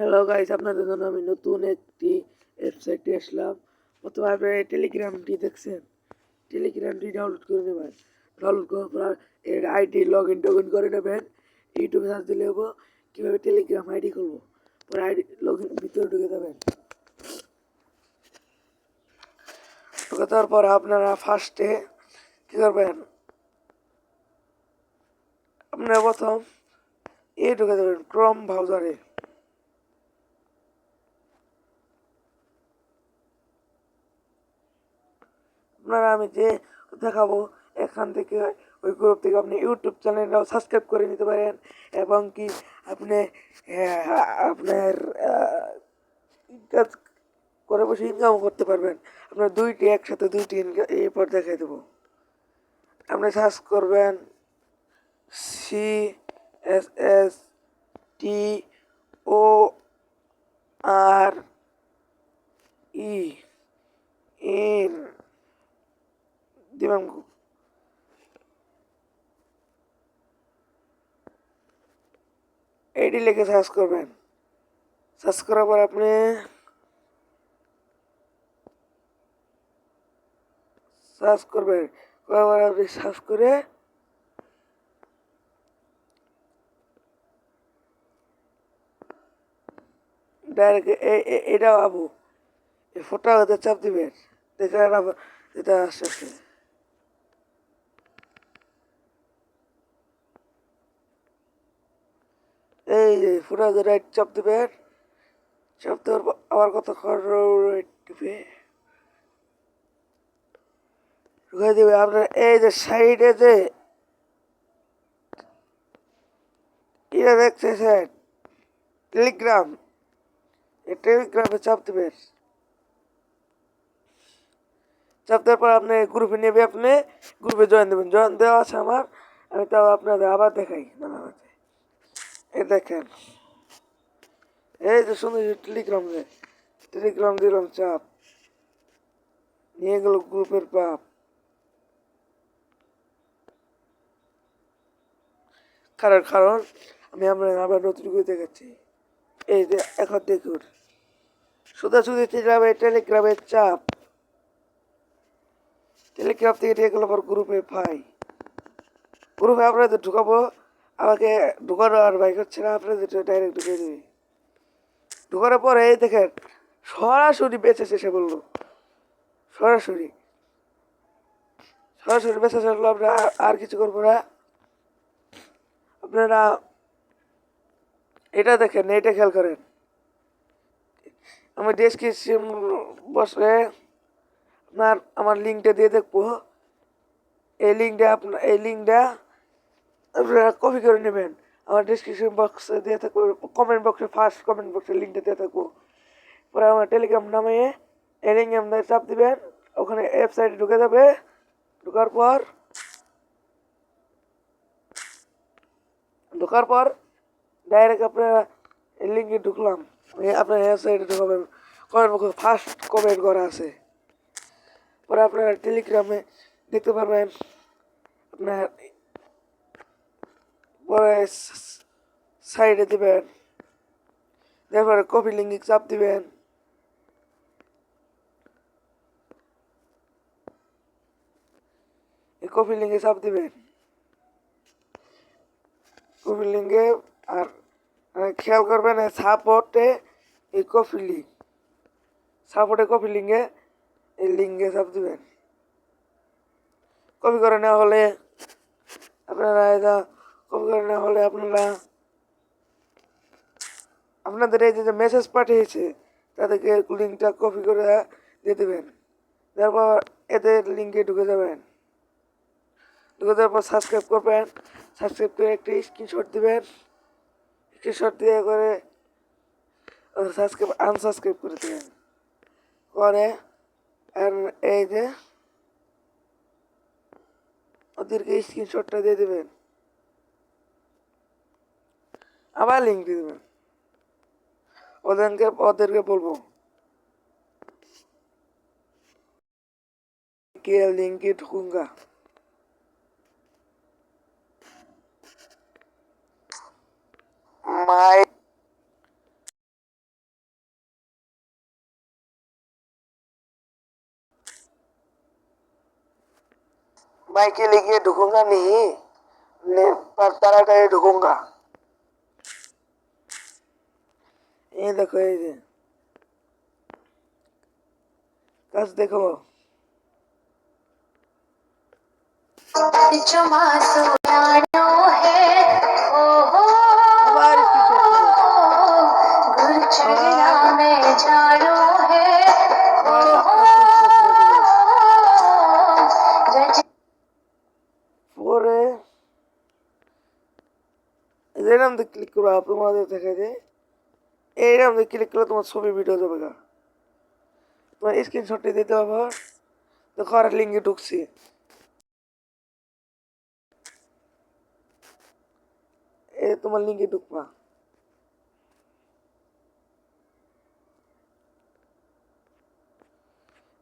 Hello guys আপনাদের জন্য আমি নতুন একটি ওয়েবসাইটে আসলাম। প্রথমে আপনারা টেলিগ্রামটি দেখছেন। টেলিগ্রামটি ডাউনলোড করে নেবেন। ডাউনলোড করার পর এর আইডি লগ ইন টগ ইন করে নেবেন। ইউটিউবে সার্চ দিলে হব। কীভাবে টেলিগ্রাম আইডি করব? পরে আইডি লগ ইন ভিতরে ঢুকে যাবেন। ঢুকে দেওয়ার পর আপনারা ফার্স্টে কী করবেন? আপনারা প্রথম এ ঢুকে যাবেন ক্রম ব্রাউজারে আপনারা আমি যে দেখাবো এখান থেকে ওই গ্রুপ থেকে আপনি ইউটিউব চ্যানেলটাও সাবস্ক্রাইব করে নিতে পারেন এবং কি আপনি আপনার কাজ করে বসে ইনকামও করতে পারবেন। আপনার দুইটি একসাথে দুইটি এরপর দেখাই দেবো। আপনি সার্চ করবেন C S S T O R E in দিবেন এইটি লিখে সার্চ করবেন। সার্চ করার পর আপনি সার্চ করবেন। করার আপনি সার্চ করে ডাইরেক্ট এটা আবু। এই ফোটা হতে চাপ দিবেন। আবার এটা আসছে। এই যে, ফোটা রাইট চাপ দিবেন চাপ দেওয়ার পর আবার কতক্ষণ রাইট দিবে? ঢুকে দিবে আপনার, এই যে সাইডে যে এটা দেখতেছেন টেলিগ্রাম এই টেলিগ্রামে চাপ দেবেন চাপ দেওয়ার পর আপনি গ্রুপে নেবে আপনি গ্রুপে জয়েন দেবেন। জয়েন দেওয়া আছে আমার, আমি তাও আপনাদের আবার দেখাই। নানাভাবে এই দেখেন। এই যে সুন্দর টেলিগ্রাম যে, টেলিগ্রাম দিলাম চাপ। নিয়ে গেল গ্রুপের পাপ। কারণ কারণ, আমি আপনার আবার নতুন করে দেখাচ্ছি। এই যে, এখন দেখুন। সোজাসুজি টেলিগ্রামে টেলিগ্রামের চাপ। টেলিগ্রাম থেকে নিয়ে গেল আমার গ্রুপে ভাই গ্রুপে আপনাদের ঢুকাবো। আমাকে ঢুকানো আর ভাই করছে না আপনাদের ডাইরেক্ট ঢুকে দেবে ঢুকানোর পরে এই দেখেন, সরাসরি বেঁচে সে বলল। সরাসরি। সরাসরি বেঁচে চলল আমরা আর- আর কিছু করব না। আপনারা এটা দেখেন এটা খেয়াল করেন। আমি ডেসক্রিপশন বসে আপনার আমার লিঙ্কটা দিয়ে দেখব। এই লিঙ্কটা আপনার এই লিঙ্কটা আপনারা কপি করে নেবেন। আমার ডিসক্রিপশন বক্সে দিয়ে থাকব কমেন্ট বক্সে ফার্স্ট কমেন্ট বক্সে লিঙ্কটা দিয়ে থাকব। পরে আমার টেলিগ্রাম নামে লিঙ্কে আপনার চাপ দিবেন, ওখানে ওয়েবসাইটে ঢুকে যাবে। ঢোকার পর ঢোকার পর ডাইরেক্ট আপনারা লিঙ্কে ঢুকলাম। আপনার ওয়েবসাইটে ঢুকাবেন। কমেন্ট বক্সে ফার্স্ট কমেন্ট করা আছে। পরে আপনারা টেলিগ্রামে দেখতে পারবেন, আপনার সাইডে দিবেন। তারপরে কপি লিঙ্কে চাপ দিবেন। কপি লিঙ্কে চাপ দিবেন। কপি লিঙ্কে আর আর খেয়াল করবেন সাপোর্টে এই কপি লিঙ্ক সাপোর্টে কপি লিঙ্কে এই লিঙ্কে চাপ দিবেন। কপি করে নেওয়া হলে আপনারা এটা করে নেওয়া হলে আপনারা আপনাদের এই যে মেসেজ পাঠিয়েছে, তাদেরকে লিঙ্কটা কপি করে দিয়ে দেবেন। তারপর এদের লিঙ্কে ঢুকে যাবেন। ঢুকে যাওয়ার পর সাবস্ক্রাইব করবেন। সাবস্ক্রাইব করে একটা স্ক্রিনশট দিবেন। স্ক্রিনশট দিয়ে করে সাবস্ক্রাইব আনসাবস্ক্রাইব করে দেবেন। করে, আর এই যে ওদেরকে স্ক্রিনশটটা দিয়ে দেবেন। আবার লিঙ্ক দিয়ে দেবেন ওদেরকে ওদেরকে বলবো কে লিঙ্কে ঢুকুঙ্গা মাই मैं के लिए ढूंढूँगा नहीं पर तरह का ढूंढूँगा এই দেখো এই যে কাজ দেখো जो मासूमियानो है ओ हो আবার একটু চোখ गुर चढ़ना में जानो है ओ हो रज পরে এদের নাম দিয়ে ক্লিক করো তোমাদের দেখা যায় এই ক্লিক করলে তোমার ছবি ভিডিও যাবে গা। তোমার স্ক্রিনশটটি দিতে হবে দেখো আর লিঙ্কে ঢুকছি। এ তোমার লিঙ্কে ঢুকবা।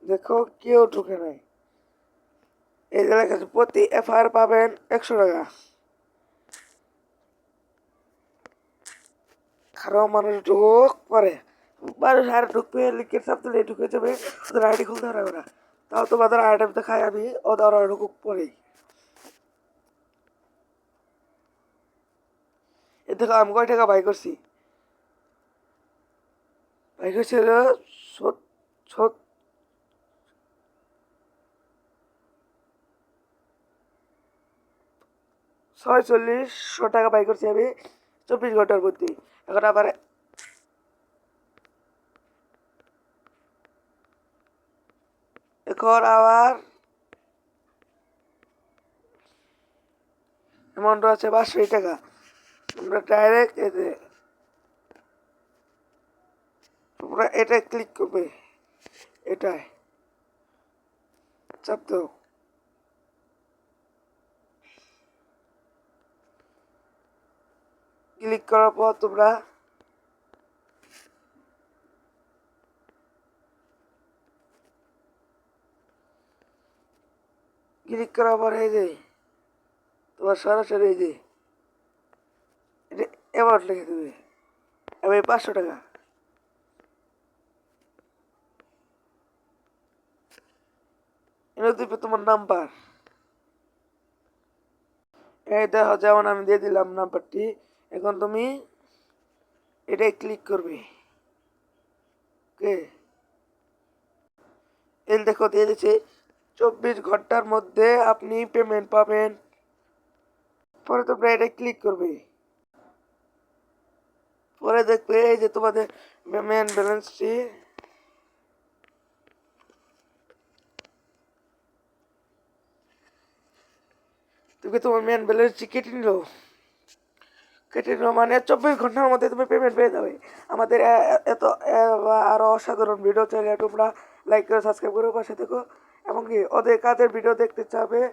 দেখো, কেউ ঢুকে নাই। এই যে লেখা আছে, প্রতি এফআইআর পাবেন একশো টাকা। খারাপ মানুষ ঢুক করে মানুষ আর ঢুকবে লিখে চাপ দিলে ঢুকে যাবে, ওদের আইডি খুলতে পারবে না। তাও তোমাদের আইটেম তো খাই আমি, ওদের ঢুকুক পরেই। এ দেখো, আমি কয় টাকা বাই করছি? বাই করছি হলো সত সত, ছয়চল্লিশশো টাকা বাই করছি আমি, চব্বিশ ঘণ্টার মধ্যে এখন আবার এখন আবার অ্যামাউন্ট আছে পাঁচশো টাকা। তোমরা ডাইরেক্ট এতে তোমরা এটা ক্লিক করবে। এটাই চাপ দাও। ক্লিক করার পর তোমরা ক্লিক করার পর এই যে, তোমার সরাসরি এই যে, এটা অ্যামাউন্ট লিখে দেবে। এবং এই পাঁচশো টাকা। এটা দিবে তোমার নাম্বার এই দেখো, যেমন আমি দিয়ে দিলাম নাম্বারটি এখন তুমি এটাই ক্লিক করবে। ওকে এই দেখো, দিয়ে দিচ্ছে, চব্বিশ ঘণ্টার মধ্যে আপনি পেমেন্ট পাবেন। পরে তোমরা এটা ক্লিক করবে। পরে দেখবে এই যে তোমাদের পেমেন্ট ব্যালেন্সটি তুমি তোমার মেন ব্যালেন্সটি কেটে নিল? কেটে নিল মানে চব্বিশ ঘণ্টার মধ্যে তুমি পেমেন্ট পেয়ে যাবে। আমাদের এত এ- আরও অসাধারণ ভিডিও চাইলে তোমরা লাইক করে সাবস্ক্রাইব করে, পাশে থেকো। এবং কি, ওদের কাজের ভিডিও দেখতে চাবে,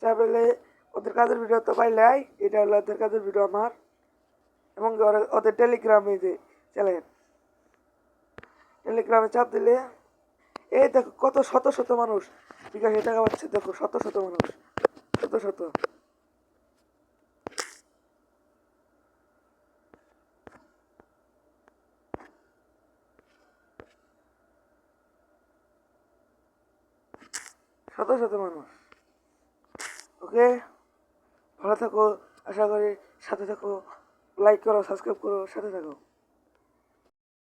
চাইলে ওদের কাজের ভিডিও তো পাইলাই, এটা হলো ওদের কাজের ভিডিও আমার। এবং ওদের টেলিগ্রামে যে চ্যানেল টেলিগ্রামে চাপ দিলে, এই দেখো কত শত শত মানুষ, বিকাশে টাকা পাচ্ছে, দেখো শত শত মানুষ, শত শত। শত শত মানুষ ওকে? ভালো থাকো, আশা করি সাথে থাকো লাইক করো সাবস্ক্রাইব করো, সাথে থাকো।